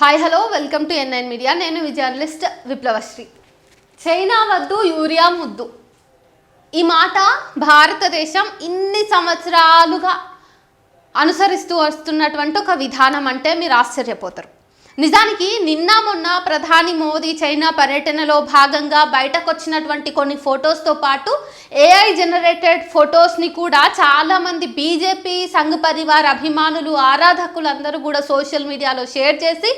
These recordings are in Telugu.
హాయ్ హలో వెల్కమ్ టు ఎన్ఐన్ మీడియా నేను విజర్నలిస్ట్ విప్లవశ్రీ. చైనా వద్దు యూరియా ముద్దు. ఈ మాట భారతదేశం ఇన్ని సంవత్సరాలుగా అనుసరిస్తూ వస్తున్నటువంటి ఒక విధానం అంటే మీరు ఆశ్చర్యపోతారు. నిజానికి నిన్న మొన్న ప్రధాని మోదీ చైనా పర్యటనలో భాగంగా బయటకొచ్చినటువంటి కొన్ని ఫొటోస్తో పాటు ఏఐ జనరేటెడ్ ఫొటోస్ని కూడా చాలామంది బీజేపీ సంఘ్ పరివార్ అభిమానులు ఆరాధకులు అందరూ కూడా సోషల్ మీడియాలో షేర్ చేసి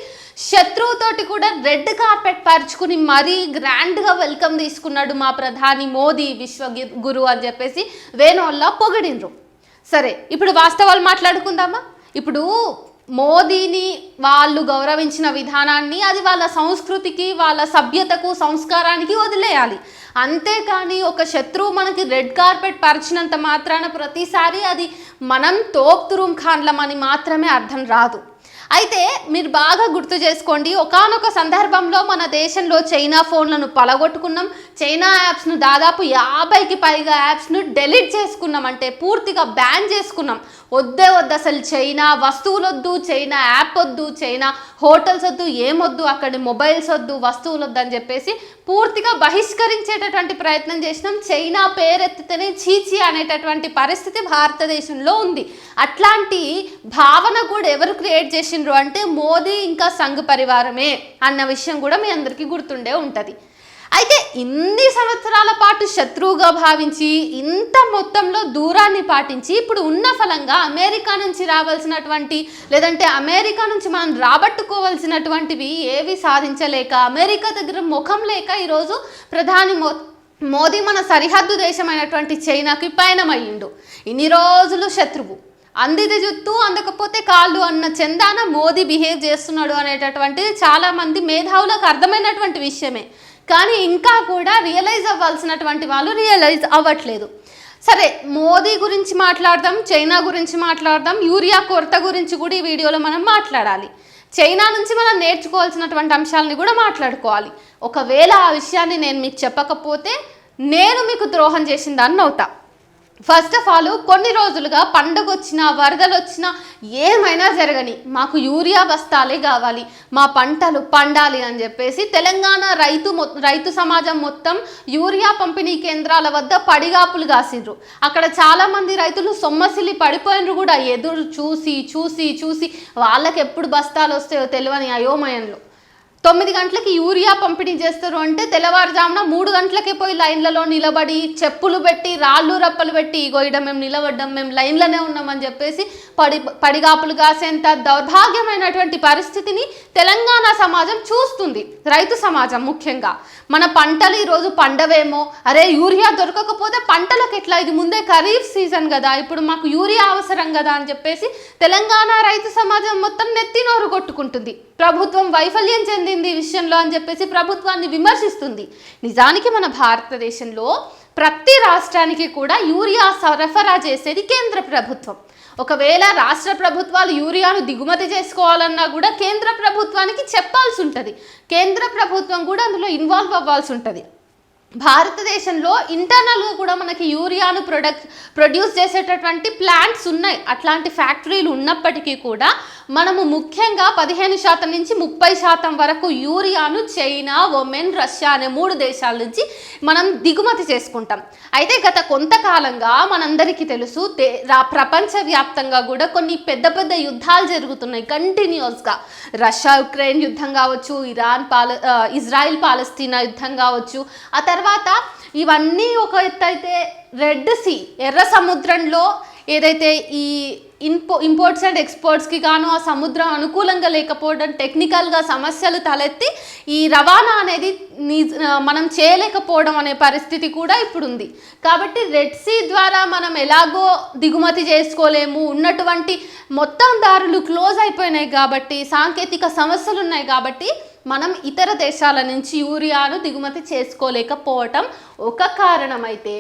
శత్రువుతోటి కూడా రెడ్ కార్పెట్ పరుచుకుని మరీ గ్రాండ్గా వెల్కమ్ తీసుకున్నాడు మా ప్రధాని మోదీ విశ్వ గురు అని చెప్పేసి వేణోళ్ళ పొగిడినరు సరే ఇప్పుడు వాస్తవాలు మాట్లాడుకుందామా? ఇప్పుడు మోదీని వాళ్ళు గౌరవించిన విధానాన్ని అది వాళ్ళ సంస్కృతికి వాళ్ళ సభ్యతకు సంస్కారానికి వదిలేయాలి. అంతేకాని ఒక శత్రువు మనకి రెడ్ కార్పెట్ పరిచినంత మాత్రాన ప్రతిసారి అది మనం తోక్తురుం ఖాన్లమని మాత్రమే అర్థం రాదు. అయితే మీరు బాగా గుర్తు చేసుకోండి ఒకానొక సందర్భంలో మన దేశంలో చైనా ఫోన్లను పలగొట్టుకున్నాం. చైనా యాప్స్ను దాదాపు యాభైకి పైగా యాప్స్ను డెలీట్ చేసుకున్నాం. అంటే పూర్తిగా బ్యాన్ చేసుకున్నాం. వద్దే వద్దు అసలు చైనా వస్తువులు వద్దు చైనా యాప్ వద్దు చైనా హోటల్స్ వద్దు ఏమొద్దు అక్కడి మొబైల్స్ వద్దు వస్తువులు వద్దు అని చెప్పేసి పూర్తిగా బహిష్కరించేటటువంటి ప్రయత్నం చేసినాం. చైనా పేరెత్తితేనే చీచి అనేటటువంటి పరిస్థితి భారతదేశంలో ఉంది. అట్లాంటి భావన కూడా ఎవరు క్రియేట్ చేసిండ్రు అంటే మోదీ ఇంకా సంఘ్ పరివారమే అన్న విషయం కూడా మీ అందరికీ గుర్తుండే ఉంటుంది. అయితే ఇన్ని సంవత్సరాల పాటు శత్రువుగా భావించి ఇంత మొత్తంలో దూరాన్ని పాటించి ఇప్పుడు ఉన్న ఫలంగా అమెరికా నుంచి రావాల్సినటువంటి లేదంటే అమెరికా నుంచి మనం రాబట్టుకోవాల్సినటువంటివి ఏవి సాధించలేక అమెరికా దగ్గర ముఖం లేక ఈరోజు ప్రధాని మో మోదీ మన సరిహద్దు దేశమైనటువంటి చైనాకి పయనమయ్యిండు. ఇన్ని రోజులు శత్రువు. అందిది జుత్తు అందకపోతే కాళ్ళు అన్న చందాన మోదీ బిహేవ్ చేస్తున్నాడు అనేటటువంటిది చాలామంది మేధావులకు అర్థమైనటువంటి విషయమే. కానీ ఇంకా కూడా రియలైజ్ అవ్వాల్సినటువంటి వాళ్ళు రియలైజ్ అవ్వట్లేదు. సరే మోదీ గురించి మాట్లాడదాం చైనా గురించి మాట్లాడదాం యూరియా కొరత గురించి కూడా ఈ వీడియోలో మనం మాట్లాడాలి. చైనా నుంచి మనం నేర్చుకోవాల్సినటువంటి అంశాలని కూడా మాట్లాడుకోవాలి. ఒకవేళ ఆ విషయాన్ని నేను మీకు చెప్పకపోతే నేను మీకు ద్రోహం చేసిన దాన్ని అవుతా ఫస్ట్ ఆఫ్ ఆల్ కొన్ని రోజులుగా పండుగ వచ్చినా వరదలు వచ్చినా ఏమైనా జరగని మాకు యూరియా బస్తాలే కావాలి మా పంటలు పండాలి అని చెప్పేసి తెలంగాణ రైతు మొ రైతు సమాజం మొత్తం యూరియా పంపిణీ కేంద్రాల వద్ద పడిగాపులు కాసిండ్రు. అక్కడ చాలామంది రైతులు సొమ్మసిల్లి పడిపోయినరు కూడా ఎదురు చూసి చూసి చూసి వాళ్ళకి ఎప్పుడు బస్తాలు వస్తాయో తెలియని అయోమయంలో. తొమ్మిది గంటలకి యూరియా పంపిణీ చేస్తారు అంటే తెల్లవారుజామున మూడు గంటలకే పోయి లైన్లలో నిలబడి చెప్పులు పెట్టి రాళ్ళు రప్పలు పెట్టి ఇగో మేము నిలబడ్డం మేము లైన్లోనే ఉన్నామని చెప్పేసి పడి పడిగాపులు కాసేంత దౌర్భాగ్యమైనటువంటి పరిస్థితిని తెలంగాణ సమాజం చూస్తుంది. రైతు సమాజం ముఖ్యంగా. మన పంటలు ఈరోజు పండవేమో? అరే యూరియా దొరకకపోతే పంటలకు ఎట్లా? ఇది ముందే ఖరీఫ్ సీజన్ కదా. ఇప్పుడు మాకు యూరియా అవసరం కదా అని చెప్పేసి తెలంగాణ రైతు సమాజం మొత్తం నెత్తి నోరు కొట్టుకుంటుంది. ప్రభుత్వం వైఫల్యం చెందింది విషయంలో అని చెప్పేసి ప్రభుత్వాన్ని విమర్శిస్తుంది. నిజానికి మన భారతదేశంలో ప్రతి రాష్ట్రానికి కూడా యూరియా సరఫరా చేసేది కేంద్ర ప్రభుత్వం. ఒకవేళ రాష్ట్ర ప్రభుత్వాలు యూరియాను దిగుమతి చేసుకోవాలన్నా కూడా కేంద్ర ప్రభుత్వానికి చెప్పాల్సి ఉంటుంది. కేంద్ర ప్రభుత్వం కూడా అందులో ఇన్వాల్వ్ అవ్వాల్సి ఉంటుంది. భారతదేశంలో ఇంటర్నల్గా కూడా మనకి యూరియాను ప్రొడక్ట్ ప్రొడ్యూస్ చేసేటటువంటి ప్లాంట్స్ ఉన్నాయి. అట్లాంటి ఫ్యాక్టరీలు ఉన్నప్పటికీ కూడా మనము ముఖ్యంగా పదిహేను శాతం నుంచి ముప్పై శాతం వరకు యూరియాను చైనా ఒమెన్ రష్యా అనే మూడు దేశాల నుంచి మనం దిగుమతి చేసుకుంటాం. అయితే గత కొంతకాలంగా మనందరికీ తెలుసు రా- ప్రపంచవ్యాప్తంగా కూడా కొన్ని పెద్ద పెద్ద యుద్ధాలు జరుగుతున్నాయి కంటిన్యూస్గా. రష్యా ఉక్రెయిన్ యుద్ధం కావచ్చు ఇరాన్ పాల ఇజ్రాయిల్ పాలస్తీనా యుద్ధం కావచ్చు. ఆ తర్వాత ఇవన్నీ ఒక ఎత్తు అయితే రెడ్ సీ ఎర్ర సముద్రంలో ఏదైతే ఈ ఇన్పో ఇంపోర్ట్స్ అండ్ ఎక్స్పోర్ట్స్కి గాను ఆ సముద్రం అనుకూలంగా లేకపోవడం టెక్నికల్గా సమస్యలు తలెత్తి ఈ రవాణా అనేది మనం చేయలేకపోవడం అనే పరిస్థితి కూడా ఇప్పుడు ఉంది కాబట్టి రెడ్ సీ ద్వారా మనం ఎలాగో దిగుమతి చేసుకోలేము. ఉన్నటువంటి మొత్తం దారులు క్లోజ్ అయిపోయినాయి కాబట్టి సాంకేతిక సమస్యలు ఉన్నాయి కాబట్టి మనం ఇతర దేశాల నుంచి యూరియాను దిగుమతి చేసుకోలేకపోవటం ఒక కారణం అయితే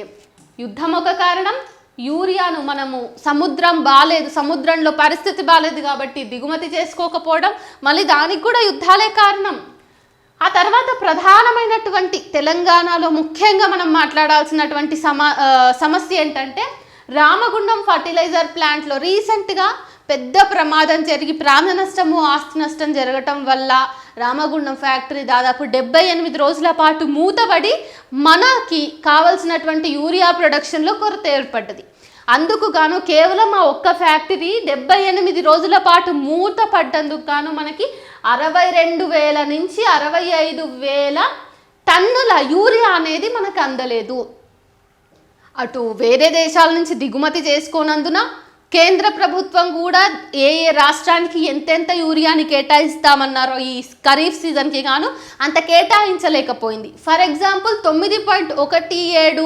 యుద్ధం ఒక కారణం యూరియాను మనము సముద్రం బాలేదు సముద్రంలో పరిస్థితి బాగాలేదు కాబట్టి దిగుమతి చేసుకోకపోవడం మళ్ళీ దానికి కూడా యుద్ధాలే కారణం. ఆ తర్వాత ప్రధానమైనటువంటి తెలంగాణలో ముఖ్యంగా మనం మాట్లాడాల్సినటువంటి సమ సమస్య ఏంటంటే రామగుండం ఫర్టిలైజర్ ప్లాంట్లో రీసెంట్గా పెద్ద ప్రమాదం జరిగి ప్రాణ నష్టము ఆస్తి నష్టం జరగటం వల్ల రామగుండం ఫ్యాక్టరీ దాదాపు డెబ్బై ఎనిమిది రోజుల పాటు మూతబడి మనకి కావలసినటువంటి యూరియా ప్రొడక్షన్లో కొరత ఏర్పడ్డది. అందుకు గాను కేవలం ఆ ఒక్క ఫ్యాక్టరీ డెబ్బై ఎనిమిది రోజుల పాటు మూత పడ్డందుకు గాను మనకి అరవై రెండు వేల నుంచి అరవై ఐదు వేల టన్నుల యూరియా అనేది మనకు అందలేదు. అటు వేరే దేశాల నుంచి దిగుమతి చేసుకోనందున కేంద్ర ప్రభుత్వం కూడా ఏ ఏ రాష్ట్రానికి ఎంతెంత యూరియాని కేటాయిస్తామన్నారో ఈ ఖరీఫ్ సీజన్కి గాను అంత కేటాయించలేకపోయింది. ఫర్ ఎగ్జాంపుల్ తొమ్మిది పాయింట్ ఒకటి ఏడు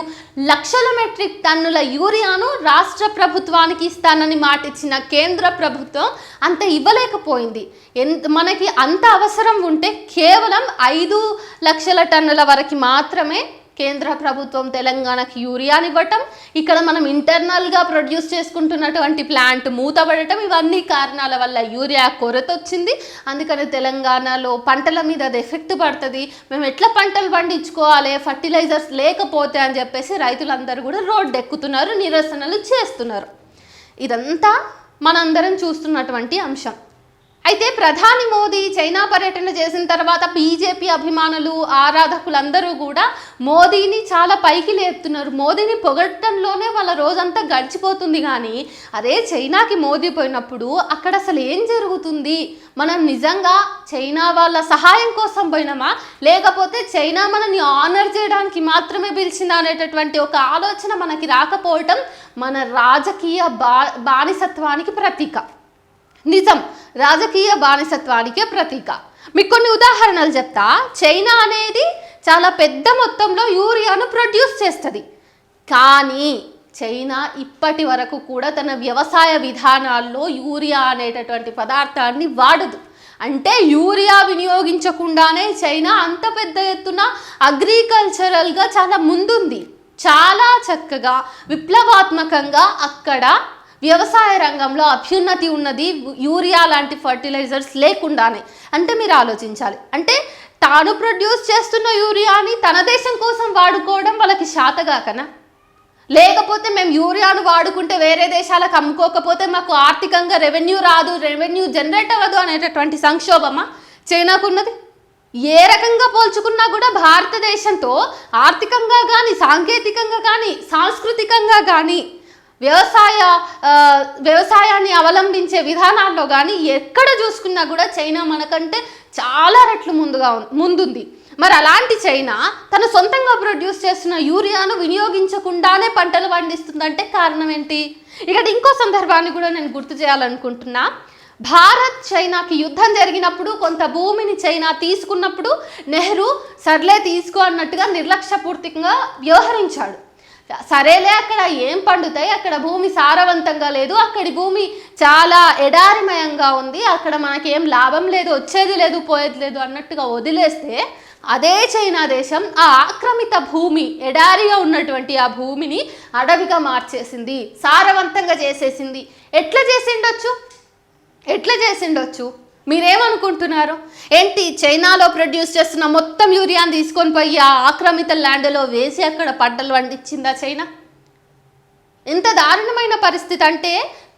లక్షల మెట్రిక్ టన్నుల యూరియాను రాష్ట్ర ప్రభుత్వానికి ఇస్తానని మాటిచ్చిన కేంద్ర ప్రభుత్వం అంత ఇవ్వలేకపోయింది. ఎంత మనకి అంత అవసరం ఉంటే కేవలం ఐదు లక్షల టన్నుల వరకు మాత్రమే కేంద్ర ప్రభుత్వం తెలంగాణకి యూరియాని ఇవ్వటం ఇక్కడ మనం ఇంటర్నల్గా ప్రొడ్యూస్ చేసుకుంటున్నటువంటి ప్లాంట్ మూతపడటం ఇవన్నీ కారణాల వల్ల యూరియా కొరత వచ్చింది అందుకని తెలంగాణలో పంటల మీద అది ఎఫెక్ట్ పడుతుంది. మేము ఎట్లా పంటలు పండించుకోవాలి ఫర్టిలైజర్స్ లేకపోతే అని చెప్పేసి రైతులందరూ కూడా రోడ్డు ఎక్కుతున్నారు నిరసనలు చేస్తున్నారు. ఇదంతా మనందరం చూస్తున్నటువంటి అంశం. అయితే ప్రధాని మోదీ చైనా పర్యటన చేసిన తర్వాత బీజేపీ అభిమానులు ఆరాధకులందరూ కూడా మోదీని చాలా పైకి లేపుతున్నారు. మోదీని పొగట్టంలోనే వాళ్ళ రోజంతా గడిచిపోతుంది కానీ అదే చైనాకి మోదీ పోయినప్పుడు అక్కడ అసలు ఏం జరుగుతుంది? మనం నిజంగా చైనా వాళ్ళ సహాయం కోసం పోయినామా? లేకపోతే చైనా మనని ఆనర్ చేయడానికి మాత్రమే పిలిచిందా అనేటటువంటి ఒక ఆలోచన మనకి రాకపోవటం మన రాజకీయ బా బానిసత్వానికి ప్రతీక. నిజం. రాజకీయ బానిసత్వానికే ప్రతీక. మీకు కొన్ని ఉదాహరణలు చెప్తా. చైనా అనేది చాలా పెద్ద మొత్తంలో యూరియాను ప్రొడ్యూస్ చేస్తుంది. కానీ చైనా ఇప్పటి వరకు కూడా తన వ్యవసాయ విధానాల్లో యూరియా అనేటటువంటి పదార్థాన్ని వాడదు. అంటే యూరియా వినియోగించకుండానే చైనా అంత పెద్ద ఎత్తున అగ్రికల్చరల్గా చాలా ముందుంది. చాలా చక్కగా విప్లవాత్మకంగా అక్కడ వ్యవసాయ రంగంలో అభ్యున్నతి ఉన్నది యూరియా లాంటి ఫర్టిలైజర్స్ లేకుండానే. అంటే మీరు ఆలోచించాలి. అంటే తాను ప్రొడ్యూస్ చేస్తున్న యూరియాని తన దేశం కోసం వాడుకోవడం వాళ్ళకి శాతగాకనా? లేకపోతే మేము యూరియాను వాడుకుంటే వేరే దేశాలకు అమ్ముకోకపోతే మాకు ఆర్థికంగా రెవెన్యూ రాదు రెవెన్యూ జనరేట్ అవ్వదు అనేటటువంటి సంక్షోభమా? చైనాకున్నది? ఏ రకంగా పోల్చుకున్నా కూడా భారతదేశంతో ఆర్థికంగా కానీ సాంకేతికంగా కానీ సాంస్కృతికంగా కానీ వ్యవసాయ వ్యవసాయాన్ని అవలంబించే విధానాల్లో కానీ ఎక్కడ చూసుకున్నా కూడా చైనా మనకంటే చాలా రెట్లు ముందుగా ముందుంది. మరి అలాంటి చైనా తన సొంతంగా ప్రొడ్యూస్ చేస్తున్న యూరియాను వినియోగించకుండానే పంటలు పండిస్తుందంటే కారణం ఏంటి? ఇక్కడ ఇంకో సందర్భాన్ని కూడా నేను గుర్తు చేయాలనుకుంటున్నా. భారత్ చైనాకి యుద్ధం జరిగినప్పుడు కొంత భూమిని చైనా తీసుకున్నప్పుడు నెహ్రూ సర్లే తీసుకో అన్నట్టుగా నిర్లక్ష్యపూర్తికంగా వ్యవహరించాడు. సరేలే అక్కడ ఏం పండుతాయి? అక్కడ భూమి సారవంతంగా లేదు. అక్కడి భూమి చాలా ఎడారిమయంగా ఉంది. అక్కడ మనకేం లాభం లేదు వచ్చేది లేదు పోయేది లేదు అన్నట్టుగా వదిలేస్తే అదే చైనా దేశం ఆ ఆక్రమిత భూమి ఎడారిగా ఉన్నటువంటి ఆ భూమిని అడవిగా మార్చేసింది సారవంతంగా చేసేసింది. ఎట్లా చేసిండొచ్చు? ఎట్లా చేసిండొచ్చు? మీరేమనుకుంటున్నారు? ఏంటి చైనాలో ప్రొడ్యూస్ చేస్తున్న మొత్తం యూరియాని తీసుకొని పోయి ఆ ఆక్రమిత ల్యాండ్లో వేసి అక్కడ పంటలు పండించిందా చైనా? ఎంత దారుణమైన పరిస్థితి అంటే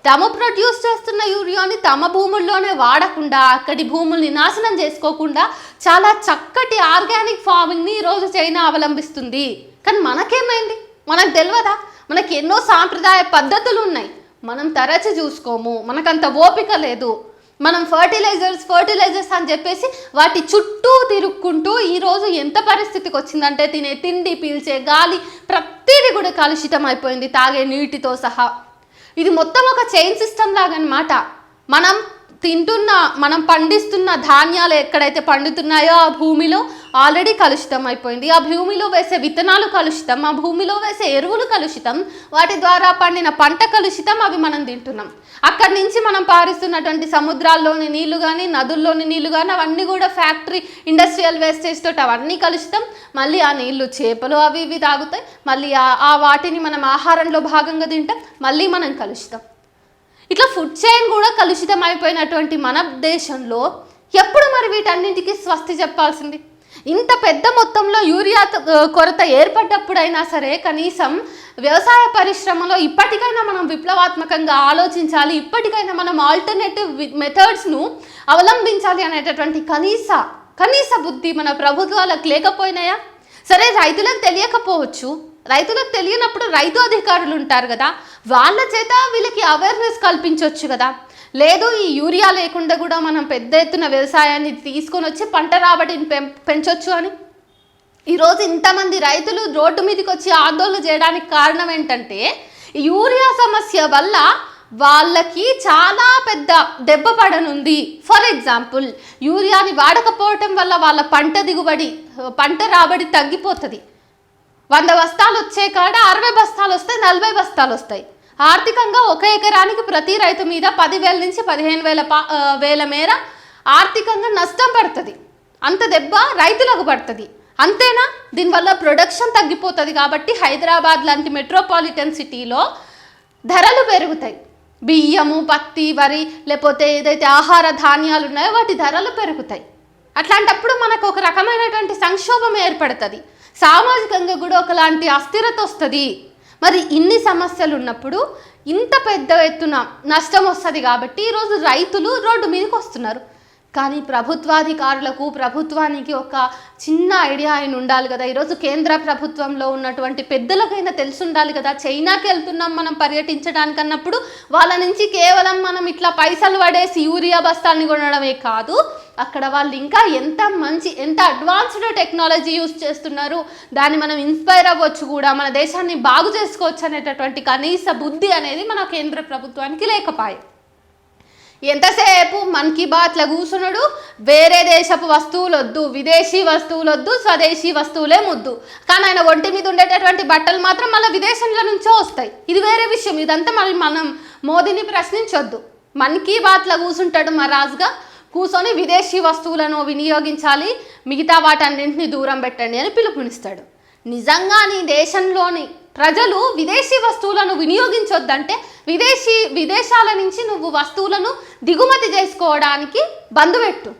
తమ ప్రొడ్యూస్ చేస్తున్న యూరియాని తమ భూముల్లోనే వాడకుండా అక్కడి భూముల్ని నాశనం చేసుకోకుండా చాలా చక్కటి ఆర్గానిక్ ఫార్మింగ్ని ఈరోజు చైనా అవలంబిస్తుంది. కానీ మనకేమైంది? మనకు తెలియదా మనకి ఎన్నో సాంప్రదాయ పద్ధతులు ఉన్నాయి. మనం తరచి చూసుకోము. మనకంత ఓపిక లేదు. మనం ఫర్టిలైజర్స్ ఫర్టిలైజర్స్ అని చెప్పేసి వాటి చుట్టూ తిరుక్కుంటూ ఈరోజు ఎంత పరిస్థితికి వచ్చిందంటే తినే తిండి పీల్చే గాలి ప్రతిదీ కూడా కలుషితం అయిపోయింది. తాగే నీటితో సహా. ఇది మొత్తం ఒక చైన్ సిస్టమ్ లాగా అనమాట మనం తింటున్న మనం పండిస్తున్న ధాన్యాలు ఎక్కడైతే పండుతున్నాయో ఆ భూమిలో ఆల్రెడీ కలుషితం అయిపోయింది. ఆ భూమిలో వేసే విత్తనాలు కలుషితం ఆ భూమిలో వేసే ఎరువులు కలుషితం. వాటి ద్వారా పండిన పంట కలుషితం అవి మనం తింటున్నాం. అక్కడి నుంచి మనం పారిస్తున్నటువంటి సముద్రాల్లోని నీళ్ళు కానీ నదుల్లోని నీళ్ళు కానీ అవన్నీ కూడా ఫ్యాక్టరీ ఇండస్ట్రియల్ వేస్టేజ్ తోటి అవన్నీ కలుషితం. మళ్ళీ ఆ నీళ్ళు చేపలు అవి ఇవి తాగుతాయి. మళ్ళీ ఆ- ఆ వాటిని మనం ఆహారంలో భాగంగా తింటాం. మళ్ళీ మనం కలుషితం. ఇట్లా ఫుడ్ చైన్ కూడా కలుషితం అయిపోయినటువంటి మన దేశంలో ఎప్పుడు మరి వీటన్నింటికి స్వస్తి చెప్పాల్సింది? ఇంత పెద్ద మొత్తంలో యూరియా కొరత ఏర్పడ్డప్పుడైనా సరే కనీసం వ్యవసాయ పరిశ్రమలో ఇప్పటికైనా మనం విప్లవాత్మకంగా ఆలోచించాలి ఇప్పటికైనా మనం ఆల్టర్నేటివ్ మెథడ్స్ను అవలంబించాలి అనేటటువంటి కనీస కనీస బుద్ధి మన ప్రభుత్వాలకు లేకపోయినాయా? సరే రైతులకు తెలియకపోవచ్చు రైతులకు తెలియనప్పుడు రైతు అధికారులు ఉంటారు కదా వాళ్ళ చేత వీళ్ళకి అవేర్నెస్ కల్పించవచ్చు కదా. లేదు ఈ యూరియా లేకుండా కూడా మనం పెద్ద ఎత్తున వ్యవసాయాన్ని తీసుకొని వచ్చి పంట రాబడిని పెం పెంచొచ్చు అని? ఈరోజు ఇంతమంది రైతులు రోడ్డు మీదకి వచ్చి ఆందోళన చేయడానికి కారణం ఏంటంటే యూరియా సమస్య వల్ల వాళ్ళకి చాలా పెద్ద దెబ్బ పడనుంది. ఫర్ ఎగ్జాంపుల్ యూరియాని వాడకపోవటం వల్ల వాళ్ళ పంట దిగుబడి పంట రాబడి తగ్గిపోతుంది. వంద బస్తాలు వచ్చే కాడ అరవై బస్తాలు వస్తాయి నలభై బస్తాలు వస్తాయి. ఆర్థికంగా ఒక ఎకరానికి ప్రతి రైతు మీద పదివేల నుంచి పదిహేను వేల వేల మేర ఆర్థికంగా నష్టం పడుతుంది. అంత దెబ్బ రైతులకు పడుతుంది. అంతేనా? దీనివల్ల ప్రొడక్షన్ తగ్గిపోతుంది కాబట్టి హైదరాబాద్ లాంటి మెట్రోపాలిటన్ సిటీలో ధరలు పెరుగుతాయి. బియ్యము పత్తి వరి లేకపోతే ఏదైతే ఆహార ధాన్యాలు ఉన్నాయో వాటి ధరలు పెరుగుతాయి. అట్లాంటప్పుడు మనకు ఒక రకమైనటువంటి సంక్షోభం ఏర్పడుతుంది. సామాజికంగా కూడా ఒకలాంటి అస్థిరత వస్తుంది. మరి ఇన్ని సమస్యలు ఉన్నప్పుడు ఇంత పెద్ద ఎత్తున నష్టం వస్తుంది కాబట్టి ఈరోజు రైతులు రోడ్డు మీదకి వస్తున్నారు. కానీ ప్రభుత్వాధికారులకు ప్రభుత్వానికి ఒక చిన్న ఐడియా అయిన ఉండాలి కదా. ఈరోజు కేంద్ర ప్రభుత్వంలో ఉన్నటువంటి పెద్దలకైనా తెలిసి ఉండాలి కదా. చైనాకి వెళ్తున్నాం మనం పర్యటించడానికి అన్నప్పుడు వాళ్ళ నుంచి కేవలం మనం ఇట్లా పైసలు పడేసి యూరియా బస్తాల్ని కొనడమే కాదు అక్కడ వాళ్ళు ఇంకా ఎంత మంచి ఎంత అడ్వాన్స్డ్ టెక్నాలజీ యూస్ చేస్తున్నారు దాన్ని మనం ఇన్స్పైర్ అవ్వచ్చు కూడా మన దేశాన్ని బాగు చేసుకోవచ్చు అనేటటువంటి కనీస బుద్ధి అనేది మన కేంద్ర ప్రభుత్వానికి లేకపాయే. ఎంతసేపు మన్ కీ బాత్లో కూర్చున్నాడు వేరే దేశపు వస్తువులు వద్దు విదేశీ వస్తువులు వద్దు స్వదేశీ వస్తువులే ముద్దు. కానీ ఆయన ఒంటి మీద ఉండేటటువంటి బట్టలు మాత్రం మళ్ళీ విదేశంలో నుంచో వస్తాయి. ఇది వేరే విషయం ఇదంతా మళ్ళీ మనం మోదీని ప్రశ్నించొద్దు. మన్ కీ బాత్లో కూర్చుంటాడు మా రాజుగా కూర్చొని విదేశీ వస్తువులను వినియోగించాలి మిగతా వాటన్నింటినీ దూరం పెట్టండి అని పిలుపునిస్తాడు. నిజంగా నీ దేశంలోని ప్రజలు విదేశీ వస్తువులను వినియోగించొద్దంటే విదేశీ విదేశాల నుంచి నువ్వు వస్తువులను దిగుమతి చేసుకోవడానికి బంద్ పెట్టు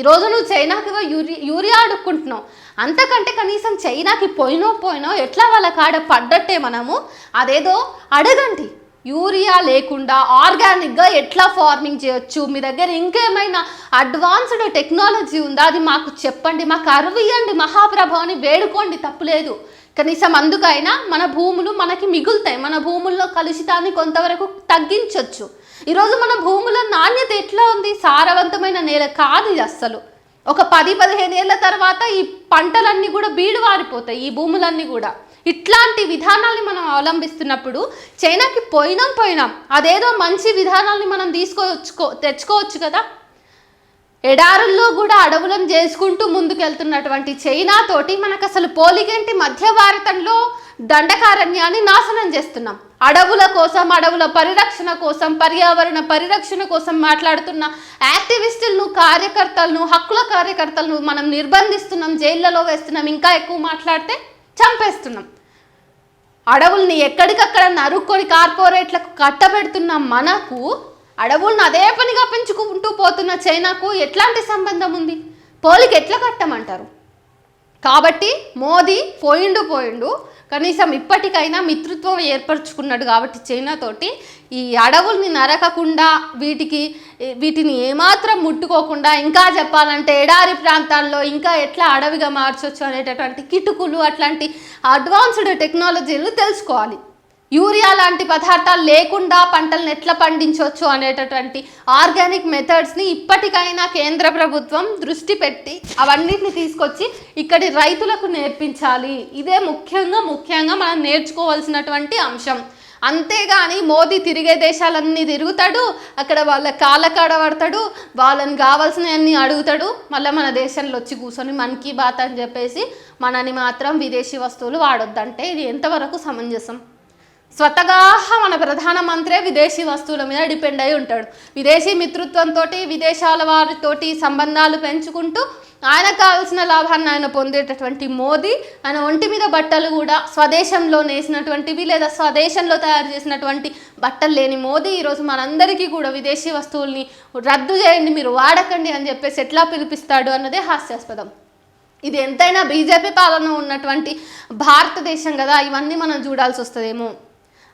ఈరోజు నువ్వు చైనాకి యూరి యూరియా అడుక్కుంటున్నావు. అంతకంటే కనీసం చైనాకి పోయినో పోయినో ఎట్లా వాళ్ళ కాడ పడ్డట్టే మనము? అదేదో అడగండి. యూరియా లేకుండా ఆర్గానిక్గా ఎట్లా ఫార్మింగ్ చేయొచ్చు? మీ దగ్గర ఇంకేమైనా అడ్వాన్స్డ్ టెక్నాలజీ ఉందా? అది మాకు చెప్పండి మాకు అరవియండి మహాప్రభాని వేడుకోండి తప్పులేదు. కనీసం అందుకైనా మన భూములు మనకి మిగులుతాయి. మన భూముల్లో కలుషితాన్ని కొంతవరకు తగ్గించవచ్చు ఈరోజు మన భూముల నాణ్యత ఎట్లా ఉంది? సారవంతమైన నేల కాదు ఇది అస్సలు. ఒక పది పదిహేను ఏళ్ళ తర్వాత ఈ పంటలన్నీ కూడా బీడు వారిపోతాయి ఈ భూములన్నీ కూడా. ఇట్లాంటి విధానాల్ని మనం అవలంబిస్తున్నప్పుడు చైనాకి పోయినాం పోయినాం. అదేదో మంచి విధానాల్ని మనం తీసుకోవచ్చుకో తెచ్చుకోవచ్చు కదా. ఎడారుల్లో కూడా అడవులను చేసుకుంటూ ముందుకెళ్తున్నటువంటి చైనా తోటి మనకు అసలు పోలిగంటి మధ్య భారతంలో దండకారణ్యాన్ని నాశనం చేస్తున్నాం. అడవుల కోసం అడవుల పరిరక్షణ కోసం పర్యావరణ పరిరక్షణ కోసం మాట్లాడుతున్న యాక్టివిస్టులను కార్యకర్తలను హక్కుల కార్యకర్తలను మనం నిర్బంధిస్తున్నాం జైళ్ళలో వేస్తున్నాం ఇంకా ఎక్కువ మాట్లాడితే చంపేస్తున్నాం. అడవుల్ని ఎక్కడికక్కడ నరుక్కొని కార్పొరేట్లకు కట్టబెడుతున్న మనకు అడవులను అదే పనిగా పెంచుకుంటూ పోతున్న చైనాకు ఎట్లాంటి సంబంధం ఉంది? పోలికి ఎట్లా కట్టమంటారు? కాబట్టి మోదీ పోయిండు పోయిండు కనీసం ఇప్పటికైనా మిత్రుత్వం ఏర్పరచుకున్నాడు కాబట్టి చైనాతోటి ఈ అడవుల్ని నరకకుండా వీటికి వీటిని ఏమాత్రం ముట్టుకోకుండా ఇంకా చెప్పాలంటే ఎడారి ప్రాంతాల్లో ఇంకా ఎట్లా అడవిగా మార్చొచ్చు అనేటటువంటి కిటుకులు అట్లాంటి అడ్వాన్స్డ్ టెక్నాలజీలు తెలుసుకోవాలి. యూరియా లాంటి పదార్థాలు లేకుండా పంటలను ఎట్లా పండించవచ్చు అనేటటువంటి ఆర్గానిక్ మెథడ్స్ని ఇప్పటికైనా కేంద్ర ప్రభుత్వం దృష్టి పెట్టి అవన్నిటిని తీసుకొచ్చి ఇక్కడి రైతులకు నేర్పించాలి. ఇదే ముఖ్యంగా ముఖ్యంగా మనం నేర్చుకోవాల్సినటువంటి అంశం. అంతేగాని మోదీ తిరిగే దేశాలన్నీ తిరుగుతాడు అక్కడ వాళ్ళ కాళ్ళ పడతాడు వాళ్ళని కావాల్సినవన్నీ అడుగుతాడు మళ్ళీ మన దేశంలో వచ్చి కూర్చొని మన్ కీ బాత్ అని చెప్పేసి మనని మాత్రం విదేశీ వస్తువులు వాడొద్దంటే ఇది ఎంతవరకు సమంజసం? స్వతగా మన ప్రధానమంత్రే విదేశీ వస్తువుల మీద డిపెండ్ అయి ఉంటాడు. విదేశీ మిత్రత్వంతో విదేశాల వారితోటి సంబంధాలు పెంచుకుంటూ ఆయన కావాల్సిన లాభాన్ని ఆయన పొందేటటువంటి మోదీ ఆయన ఒంటి మీద బట్టలు కూడా స్వదేశంలో నేసినటువంటివి లేదా స్వదేశంలో తయారు చేసినటువంటి బట్టలు లేని మోదీ ఈరోజు మనందరికీ కూడా విదేశీ వస్తువుల్ని రద్దు చేయండి మీరు వాడకండి అని చెప్పేసి ఎట్లా పిలిపిస్తాడు అన్నదే హాస్యాస్పదం. ఇది ఎంతైనా బీజేపీ పాలన ఉన్నటువంటి భారతదేశం కదా ఇవన్నీ మనం చూడాల్సి వస్తుందేమో.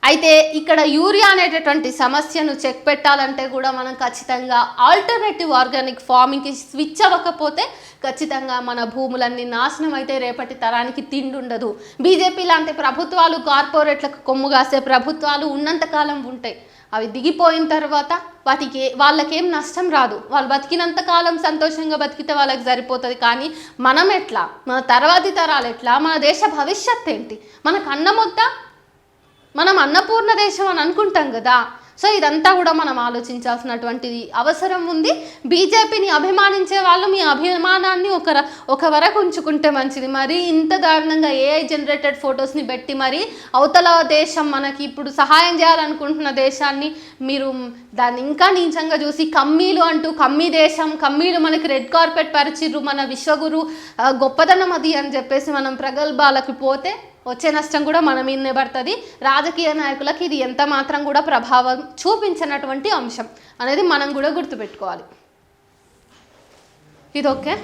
అయితే ఇక్కడ యూరియా అనేటటువంటి సమస్యను చెక్ పెట్టాలంటే కూడా మనం ఖచ్చితంగా ఆల్టర్నేటివ్ ఆర్గానిక్ ఫార్మింగ్కి స్విచ్ అవ్వకపోతే ఖచ్చితంగా మన భూములన్నీ నాశనం అయితే రేపటి తరానికి తిండి ఉండదు. బీజేపీ లాంటి ప్రభుత్వాలు కార్పొరేట్లకు కొమ్ము కాసే ప్రభుత్వాలు ఉన్నంతకాలం ఉంటాయి అవి దిగిపోయిన తర్వాత వాటికి వాళ్ళకేం నష్టం రాదు. వాళ్ళు బతికినంత కాలం సంతోషంగా బతికితే వాళ్ళకి సరిపోతుంది. కానీ మనం ఎట్లా? మన తర్వాతి తరాలు ఎట్లా? మన దేశ భవిష్యత్ ఏంటి? మనకు అన్నమొద్దా మనం అన్నపూర్ణ దేశం అని అనుకుంటాం కదా. సో ఇదంతా కూడా మనం ఆలోచించాల్సినటువంటిది అవసరం ఉంది. బీజేపీని అభిమానించే వాళ్ళు మీ అభిమానాన్ని ఒక ఒక వరకు ఉంచుకుంటే మంచిది. మరి ఇంత దారుణంగా ఏఐ జనరేటెడ్ ఫొటోస్ని పెట్టి మరి అవతల దేశం మనకి ఇప్పుడు సహాయం చేయాలనుకుంటున్న దేశాన్ని మీరు దాన్ని ఇంకా నీచంగా చూసి కమ్మీలు అంటూ కమ్మీ దేశం కమ్మీలు మనకి రెడ్ కార్పెట్ పరిచిర్రు మన విశ్వగురు గొప్పదనం అది అని చెప్పేసి మనం ప్రగల్భాలకు పోతే వచ్చే నష్టం కూడా మన మీదనే పడుతుంది. రాజకీయ నాయకులకు ఇది ఎంత మాత్రం కూడా ప్రభావం చూపించినటువంటి అంశం అనేది మనం కూడా గుర్తుపెట్టుకోవాలి. ఇది ఓకే?